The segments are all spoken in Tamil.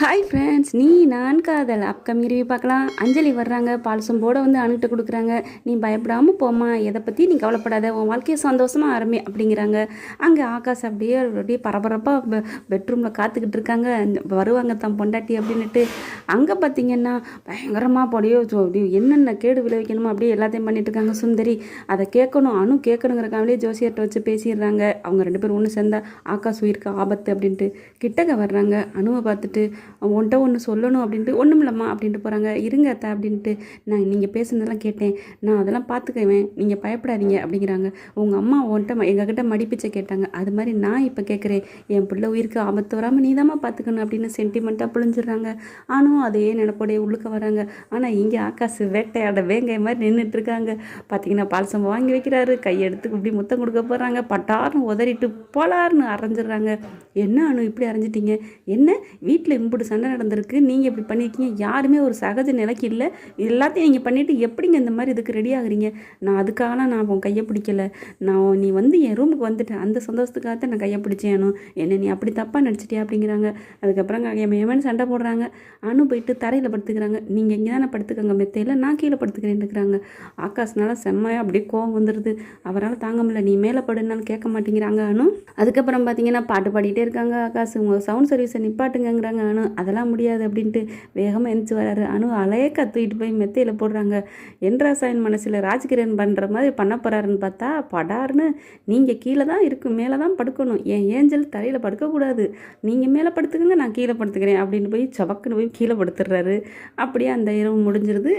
ஹாய் ஃப்ரெண்ட்ஸ் நீ நான் காதல். அப்கமிங் ரிவ்யூ பார்க்கலாம். அஞ்சலி வர்றாங்க பால்சம் போட வந்து அணுகிட்ட கொடுக்குறாங்க. நீ பயப்படாமல் போம்மா எதை பற்றி நீ கவலைப்படாத உன் வாழ்க்கையை சந்தோஷமாக ஆரம்பி அப்படிங்கிறாங்க. அங்கே ஆகாஷ் அப்படியே அப்படியே பரபரப்பாக பெட்ரூமில் காத்துக்கிட்டு இருக்காங்க. வருவாங்க தம் பொண்டாட்டி அப்படின்னுட்டு. அங்கே பார்த்தீங்கன்னா பயங்கரமாக பொடியோ ஜோ- அப்படியே என்னென்ன கேடு விளைவிக்கணுமோ அப்படியே எல்லாத்தையும் பண்ணிட்டு இருக்காங்க சுந்தரி. அதை கேட்கணும் அணு கேட்கணுங்கிறக்காமலே ஜோசியர்கிட்ட வச்சு பேசிடுறாங்க. அவங்க ரெண்டு பேரும் ஒன்று சேர்ந்தா ஆகாஷ் உயிருக்கு ஆபத்து அப்படின்ட்டு கிட்டக்க வர்றாங்க. அணுவை பார்த்துட்டு உன்கிட்ட ஒன்று சொல்லணும் அப்படின்ட்டு ஒன்றும் இல்லைம்மா அப்படின்ட்டு போகிறாங்க இருங்க அத்தை அப்படின்ட்டு நான் நீங்கள் பேசுனதெல்லாம் கேட்டேன். நான் அதெல்லாம் பார்த்துக்குவேன் நீங்கள் பயப்படாதீங்க அப்படிங்கிறாங்க. உங்கள் அம்மா உன்கிட்ட எங்ககிட்ட மடிப்பிச்சை கேட்டாங்க. அது மாதிரி நான் இப்போ கேட்குறேன் என் பிள்ளை உயிருக்கு ஆபத்து வராமல் நீ பார்த்துக்கணும் அப்படின்னு சென்டிமெண்ட்டாக புழிஞ்சிடுறாங்க. ஆனும் அதே நினப்போடைய உள்ளுக்க வராங்க. ஆனால் இங்கே ஆகாசு வேட்டையாட வேங்கை மாதிரி நின்றுட்டு இருக்காங்க பார்த்தீங்கன்னா பால்சம் வாங்கி வைக்கிறாரு. கையெடுத்து இப்படி முத்தம் கொடுக்க போகிறாங்க பட்டார்னு உதறிட்டு போலார்னு அரைஞ்சிடுறாங்க. என்ன அனு இப்படி அரைஞ்சிட்டிங்க? என்ன? வீட்டில் இப்படி சண்டை நடந்திருக்கு. நீங்கள் இப்படி பண்ணியிருக்கீங்க யாருமே ஒரு சகஜ நிலைக்கு இல்லை. எல்லாத்தையும் நீங்கள் பண்ணிவிட்டு எப்படிங்க இந்த மாதிரி இதுக்கு ரெடி ஆகுறீங்க? நான் அதுக்காகலாம் நான் உன் கையை பிடிக்கல. நான் நீ வந்து என் ரூமுக்கு வந்துட்டேன் அந்த சந்தோஷத்துக்காக தான் நான் கையை பிடிச்சேனும் என்ன நீ அப்படி தப்பாக நடிச்சிட்டியா அப்படிங்கிறாங்க. அதுக்கப்புறம் எமன் சண்டை போடுறாங்க. அனு போயிட்டு தரையில் படுத்துக்கிறாங்க. நீங்கள் இங்கே தானே படுத்துக்கங்க மெத்தையில் நான் கீழே படுத்துக்கிறேன்னுக்கிறாங்க ஆகாஷ்னால செம்மையாக அப்படியே கோவம் வந்துடுது அவரால் தாங்க முடியல. நீ மேலே படுனாலும் கேட்க மாட்டேங்கிறாங்க அனு. அதுக்கப்புறம் பார்த்தீங்கன்னா பாட்டு பாடிட்டே இருக்காங்க ஆகாஷ். உங்கள் சவுண்ட் சர்வீஸை நிப்பாட்டுங்கிறாங்க அனு. அதெல்லாம் முடியாது அப்படின்ட்டு வேகமாக எந்திரிச்சு வராரு. அனு அலையக்கா தூக்கிட்டு போய் மெத்தையில் போடுறாங்க. என்ராசாயின் மனசில் ராஜ்கிரண் பண்ணுற மாதிரி பண்ண போகிறாருன்னு பார்த்தா படார்னு நீங்கள் கீழே தான் இருக்கும் மேலே தான் படுக்கணும். என் ஏஞ்சல் தரையில் படுக்கக்கூடாது. நீங்கள் மேலே படுத்துக்கங்க நான் கீழே படுத்துக்கிறேன் அப்படின்னு போய் சவக்குன்னு போய் கீழே படுத்துடுறாரு அப்படியே அந்த இரவு முடிஞ்சிருது.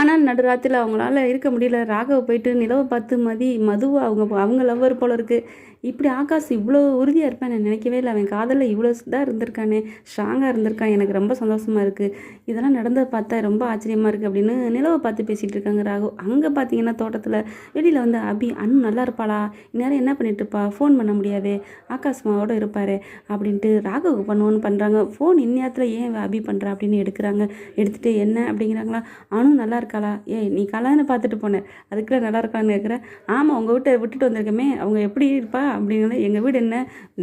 ஆனால் நடுராத்திரில் அவங்களால இருக்க முடியல. ராகவ போயிட்டு நிலவை பார்த்து மதி மதுவை அவங்க அவங்க லவ்வர் போல இருக்குது இப்படி ஆகாஷ் இவ்வளோ உறுதியாக இருப்பேன் நான் நினைக்கவே இல்லை. அவன் காதலில் இவ்வளோ இதாக இருந்திருக்கானே. ஸ்ட்ராங்காக இருந்திருக்கான். எனக்கு ரொம்ப சந்தோஷமாக இருக்குது இதெல்லாம் நடந்ததை பார்த்தா ரொம்ப ஆச்சரியமாக இருக்குது அப்படின்னு நிலவை பார்த்து பேசிகிட்டு இருக்காங்க ராகு. அங்கே பார்த்தீங்கன்னா தோட்டத்தில் வெளியில் வந்து அபி அண்ணு நல்லா இருப்பாளா? இந்நேரம் என்ன பண்ணிட்டு இருப்பா ஃபோன் பண்ண முடியாது. ஆகாஷ்மாவோட இருப்பார் அப்படின்ட்டு ராகுவுக்கு பண்ணுவோன்னு பண்ணுறாங்க ஃபோன் இந்நேரத்தில் ஏன் அபி பண்ணுறா அப்படின்னு எடுக்கிறாங்க. எடுத்துகிட்டு என்ன அப்படிங்கிறாங்களா? அனு நல்லா இருக்காளா? ஏய் நீ கல்யாணம் பார்த்துட்டு போனேன் அதுக்குள்ள நல்லா இருக்கான்னு கேட்குறேன் ஆமாம் உங்கள் வீட்டை விட்டுட்டு வந்திருக்கமே. அவங்க எப்படி இருப்பா அப்படிங்கிற எங்கள் வீடு என்ன?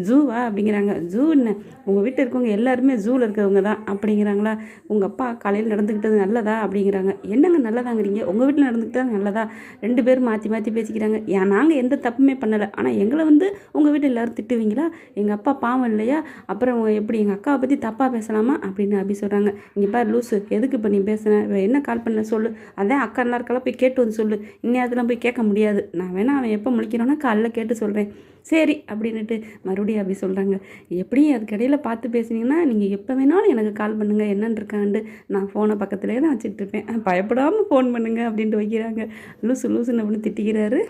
ஜூவா அப்படிங்கிறாங்க. ஜூ என்ன? உங்கள் வீட்டில் இருக்கவங்க எல்லாருமே ஜூவில் இருக்கிறவங்க தான் அப்படிங்கிறாங்களா? உங்கள் அப்பா காலையில் நடந்துக்கிட்டது நல்லதா? அப்படிங்கிறாங்க. என்னங்க நல்லதாங்கிறீங்க? உங்கள் வீட்டில் நடந்துக்கிட்டது நல்லதா? ரெண்டு பேரும் மாற்றி மாற்றி பேசிக்கிறாங்க. ஏன் நாங்கள் எந்த தப்புமே பண்ணலை. ஆனால் எங்களை வந்து உங்கள் வீட்டில் எல்லோரும் திட்டுவீங்களா? எங்கள் அப்பா பாவம் இல்லையா? அப்புறம் எப்படி எங்கள் அக்காவை பற்றி தப்பாக பேசலாமா? அப்படின்னு அப்படி சொல்கிறாங்க இங்கே பாரு லூசு. எதுக்கு இப்போ நீ பேசுன? என்ன கால் பண்ண? சொல்லு. அதான் அக்கா நல்லா இருக்கலாம் போய் கேட்டு வந்து சொல்லு. இந்நேரத்தில் போய் கேட்க முடியாது. நான் வேணால் அவன் எப்போ முழிக்கிறானோ காலைல கேட்டு சொல்கிறேன் சரி அப்படின்னுட்டு மறுபடியும் அப்படி சொல்கிறாங்க எப்படியும் அதுக்கடையில் பார்த்து பேசுனீங்கன்னா நீங்கள் எப்போ வேணாலும் எனக்கு கால் பண்ணுங்கள் என்னன்னு இருக்காண்டு நான் ஃபோனை பக்கத்துலேயே தான் வச்சுட்டு இருப்பேன். பயப்படாமல் ஃபோன் பண்ணுங்கள் அப்படின்ட்டு வைக்கிறாங்க. லூசு லூசுன்னு அப்படின்னு திட்டிக்கிறாரு.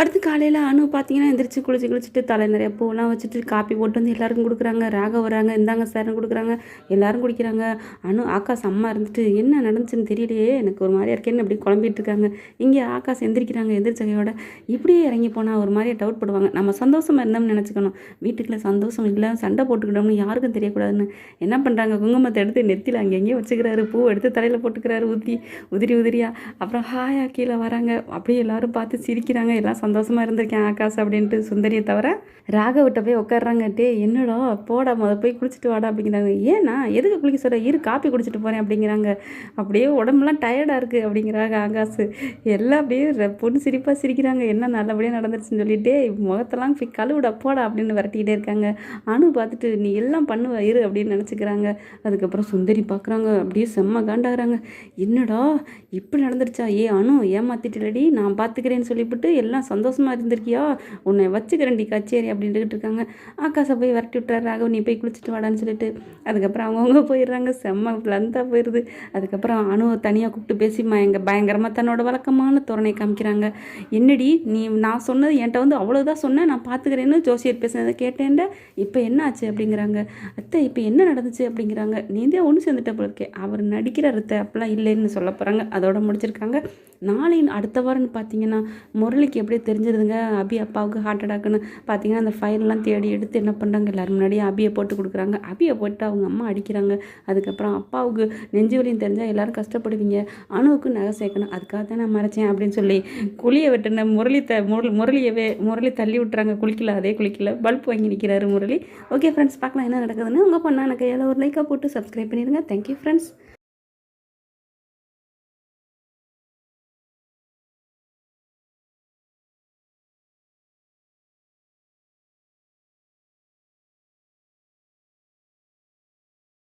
அடுத்து காலையில் அனு பார்த்தீங்கன்னா எந்திரிச்சு குளிச்சு குளிச்சுட்டு தலை நிறைய பூவெல்லாம் வச்சுட்டு காப்பி போட்டு வந்து எல்லாருக்கும் கொடுக்குறாங்க. ராக வராங்க இந்தாங்க சார்னு கொடுக்குறாங்க. எல்லாரும் குடிக்கிறாங்க. அனு ஆகாஷ் அம்மா இருந்துட்டு என்ன நடந்துச்சுன்னு தெரியலையே. எனக்கு ஒரு மாதிரியா இருக்கேன்னு அப்படி குழம்பிட்டு இருக்காங்க. இங்கே ஆகாஷ் எந்திரிக்கிறாங்க எந்திரிச்சகையோட இப்படியே இறங்கி போனால் ஒரு மாதிரியே டவுட் படுவாங்க. நம்ம சந்தோஷமாக இருந்தோம்னு நினச்சிக்கணும். வீட்டுக்குள்ள சந்தோஷம் இல்லை சண்டை போட்டுக்கிட்டோம்னு யாருக்கும் தெரியக்கூடாதுன்னு. என்ன பண்ணுறாங்க குங்குமத்தை எடுத்து நெத்தியில் அங்கே எங்கேயும் வச்சுக்கிறாரு. பூ எடுத்து தலையில் போட்டுக்கிறாரு. ஊற்றி உதிரி உதிரியா. அப்புறம் ஹாயா கீழே வராங்க. அப்படியே எல்லாரும் பார்த்து சிரிக்கிறாங்க. எல்லாம் சந்தோஷமா இருந்திருக்கேன் ஆகாஷ் அப்படின்ட்டு சுந்தரியை தவிர. ராகவிட்ட போய் உட்காடுறாங்க டே என்னடா போடா முத போய் குளிச்சுட்டு வாடா அப்படிங்கிறாங்க. ஏன்னா எதுக்கு குளிக்க சொல்ற? இரு காப்பி குடிச்சிட்டு போகிறேன் அப்படிங்கிறாங்க. அப்படியே உடம்புலாம் டயர்டாக இருக்குது அப்படிங்கிறாங்க ஆகாஷ். எல்லாம் அப்படியே பொண்ணு சிரிப்பாக சிரிக்கிறாங்க. என்ன நல்லபடியாக நடந்துருச்சுன்னு சொல்லிட்டு முகத்தெல்லாம் போய் கழுவிட போடா அப்படின்னு விரட்டிக்கிட்டே இருக்காங்க. அனு பார்த்துட்டு நீ எல்லாம் பண்ணுவ இரு அப்படின்னு நினச்சிக்கிறாங்க. அதுக்கப்புறம் சுந்தரி பார்க்குறாங்க. அப்படியே செம்ம காண்டாகிறாங்க. என்னடா இப்படி நடந்துருச்சா? ஏ அனு ஏமாத்திட்டு நான் பார்த்துக்கிறேன்னு சொல்லிவிட்டு எல்லாம் சந்தோஷமாக இருந்திருக்கியா? உன்னை வச்சுக்கிறேன்டி கச்சேரி அப்படின்ட்டு இருக்காங்க. ஆகாசை போய் விரட்டி விட்டுறாரு ராகவ் நீ போய் குளிச்சுட்டு வாடான்னு சொல்லிட்டு. அதுக்கப்புறம் அவங்கவுங்க போயிடுறாங்க. செம்ம பிளந்தாக போயிடுது அதுக்கப்புறம் அணுவை தனியாக கூப்பிட்டு பேசி எங்கள் பயங்கரமாக தன்னோட வழக்கமான தோரணை காமிக்கிறாங்க. என்னடி நீ நான் சொன்னது என்கிட்ட வந்து அவ்வளோதான் சொன்னேன் நான் பார்த்துக்கிறேன்னு ஜோசியர் பேசுனதை கேட்டேன்ட. இப்போ என்ன ஆச்சு? அப்படிங்கிறாங்க. அத்தை இப்போ என்ன நடந்துச்சு? அப்படிங்கிறாங்க. நீந்தே ஒன்று சேர்ந்துட்ட போல இருக்கே. அவர் நடிக்கிற அத்தை அப்படிலாம் இல்லைன்னு சொல்ல போகிறாங்க அதோட முடிச்சிருக்காங்க. நாளை அடுத்த வாரம்னு பார்த்தீங்கன்னா முரளிக்கு எப்படி தெரிஞ்சிருதுங்க. அபி அப்பாவுக்கு ஹார்ட் அட்டாக்குன்னு பார்த்தீங்கன்னா அந்த ஃபைலெல்லாம் தேடி எடுத்து என்ன பண்ணுறாங்க எல்லாரும் முன்னாடியே அபியை போட்டு கொடுக்குறாங்க. அபியை போட்டு அவங்க அம்மா அடிக்கிறாங்க. அதுக்கப்புறம் அப்பாவுக்கு நெஞ்சு வலியும் தெரிஞ்சால் எல்லாரும் கஷ்டப்படுவீங்க. அணுவுக்கு நகை சேர்க்கணும். அதுக்காக தான் நான் மறைச்சேன் அப்படின்னு சொல்லி குழியை வெட்டின முரளி த முரளி முரளியவே முரளி தள்ளி விட்டுறாங்க. குளிக்கல அதே குளிக்கல. பல்ப் வாங்கி நிற்கிறாரு முரளி. ஓகே ஃப்ரெண்ட்ஸ் பார்க்கலாம் என்ன நடக்குதுன்னு உங்கள் எனக்கு எதாவது ஒரு லைக்காக போட்டு சப்ஸ்கிரைப் பண்ணிடுங்க. Thank you friends